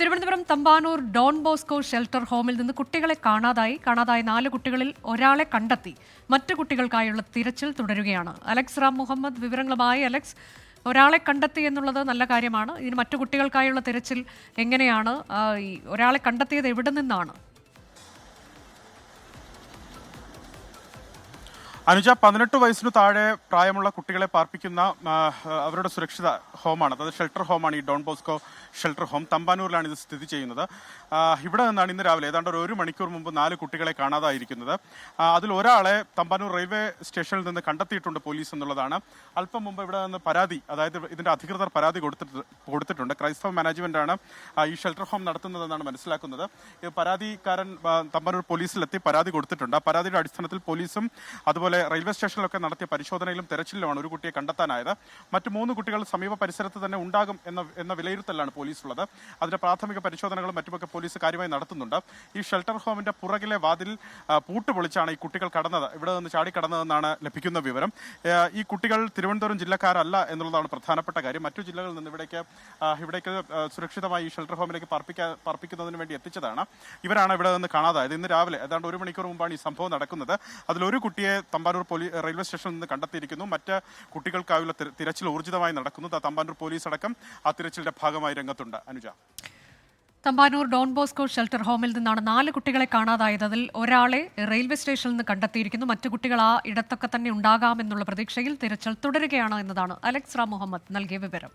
Thiruvananthapuram Thampanoor Don Bosco shelter ഹോമിൽ നിന്ന് കുട്ടികളെ കാണാതായി. കാണാതായ നാല് കുട്ടികളിൽ ഒരാളെ കണ്ടെത്തി. മറ്റു കുട്ടികൾക്കായുള്ള തിരച്ചിൽ തുടരുകയാണ്. അലക്സ് റാം മുഹമ്മദ് വിവരങ്ങളുമായി അലക്സ് ഒരാളെ കണ്ടെത്തി എന്നുള്ളത് നല്ല കാര്യമാണ്. ഇതിന് മറ്റു കുട്ടികൾക്കായുള്ള തിരച്ചിൽ എങ്ങനെയാണ്? ഒരാളെ കണ്ടെത്തിയത് എവിടെ നിന്നാണ്? അനുജ പതിനെട്ട് വയസ്സിനു താഴെ പ്രായമുള്ള കുട്ടികളെ പാർപ്പിക്കുന്ന അവരുടെ സുരക്ഷിത ഹോമാണ് അതായത് ഷെൽട്ടർ ഹോമാണ് ഈ ഡോൺ ബോസ്കോ ഷെൽട്ടർ ഹോം. തമ്പാനൂരിലാണ് ഇത് സ്ഥിതി ചെയ്യുന്നത്. ഇവിടെ നിന്നാണ് ഇന്ന് രാവിലെ ഏതാണ്ട് ഒരു മണിക്കൂർ മുമ്പ് നാല് കുട്ടികളെ കാണാതായിരിക്കുന്നത്. അതിൽ ഒരാളെ തമ്പാനൂർ റെയിൽവേ സ്റ്റേഷനിൽ നിന്ന് കണ്ടെത്തിയിട്ടുണ്ട് പോലീസ് എന്നുള്ളതാണ്. അല്പം മുമ്പ് ഇവിടെ നിന്ന് പരാതി അതായത് ഇതിന്റെ അധികൃതർ പരാതി കൊടുത്തിട്ട് കൊടുത്തിട്ടുണ്ട്. ക്രൈസ്തവ മാനേജ്മെന്റാണ് ഈ ഷെൽട്ടർ ഹോം നടത്തുന്നതെന്നാണ് മനസ്സിലാക്കുന്നത്. പരാതിക്കാരൻ തമ്പാനൂർ പോലീസിലെത്തി പരാതി കൊടുത്തിട്ടുണ്ട്. ആ പരാതിയുടെ അടിസ്ഥാനത്തിൽ പോലീസും അതുപോലെ റെയിൽവേ സ്റ്റേഷനിലൊക്കെ നടത്തിയ പരിശോധനയിലും തെരച്ചിലുമാണ് ഒരു കുട്ടിയെ കണ്ടെത്താനായത്. മറ്റു മൂന്ന് കുട്ടികൾ സമീപ പരിസരത്ത് തന്നെ ഉണ്ടാകും എന്ന എന്ന വിലയിരുത്തലാണ് പോലീസുള്ളത്. അതിന്റെ പ്രാഥമിക പരിശോധനകളും മറ്റുമൊക്കെ പോലീസ് കാര്യമായി നടത്തുന്നുണ്ട്. ഈ ഷെൽട്ടർ ഹോമിന്റെ പുറകിലെ വാതിൽ പൂട്ട് പൊളിച്ചാണ് ഈ കുട്ടികൾ കടന്നത്. ഇവിടെ നിന്ന് ചാടി കടന്നതെന്നാണ് ലഭിക്കുന്ന വിവരം. ഈ കുട്ടികൾ തിരുവനന്തപുരം ജില്ലക്കാരല്ല എന്നുള്ളതാണ് പ്രധാനപ്പെട്ട കാര്യം. മറ്റു ജില്ലകളിൽ നിന്ന് ഇവിടേക്ക് ഇവിടേക്ക് സുരക്ഷിതമായി ഈ ഷെൽട്ടർ ഹോമിലേക്ക് പാർപ്പിക്കാൻ പാർപ്പിക്കുന്നതിന് വേണ്ടി എത്തിച്ചതാണ്. ഇവരാണ് ഇവിടെ നിന്ന് കാണാതായത്. ഇന്ന് രാവിലെ ഏതാണ്ട് ഒരു മണിക്കൂർ മുമ്പാണ് ഈ സംഭവം നടക്കുന്നത്. അതിലൊരു കുട്ടിയെ തമ്പാനൂർ പോലീസ് റെയിൽവേ സ്റ്റേഷനിൽ നിന്ന് കണ്ടെത്തിയിരിക്കുന്നു. മറ്റ് കുട്ടികൾക്കായുള്ള തിര- തിരച്ചിൽ ഊർജിതമായി നടക്കുന്നു. തമ്പാനൂർ പോലീസ് അടക്കം ആ തിരച്ചിലിന്റെ ഭാഗമായി രംഗത്തുണ്ട്. Anuja. Thampanoor Don Bosco shelter ഹോമിൽ നിന്നാണ് നാല് കുട്ടികളെ കാണാതായത്. അതിൽ ഒരാളെ റെയിൽവേ സ്റ്റേഷനിൽ നിന്ന് കണ്ടെത്തിയിരിക്കുന്നു. മറ്റു കുട്ടികൾ ആ ഇടത്തൊക്കെ തന്നെ ഉണ്ടാകാമെന്നുള്ള പ്രതീക്ഷയിൽ തിരച്ചിൽ തുടരുകയാണ് എന്നതാണ് അലക്സ് റാം മുഹമ്മദ് നൽകിയ വിവരം.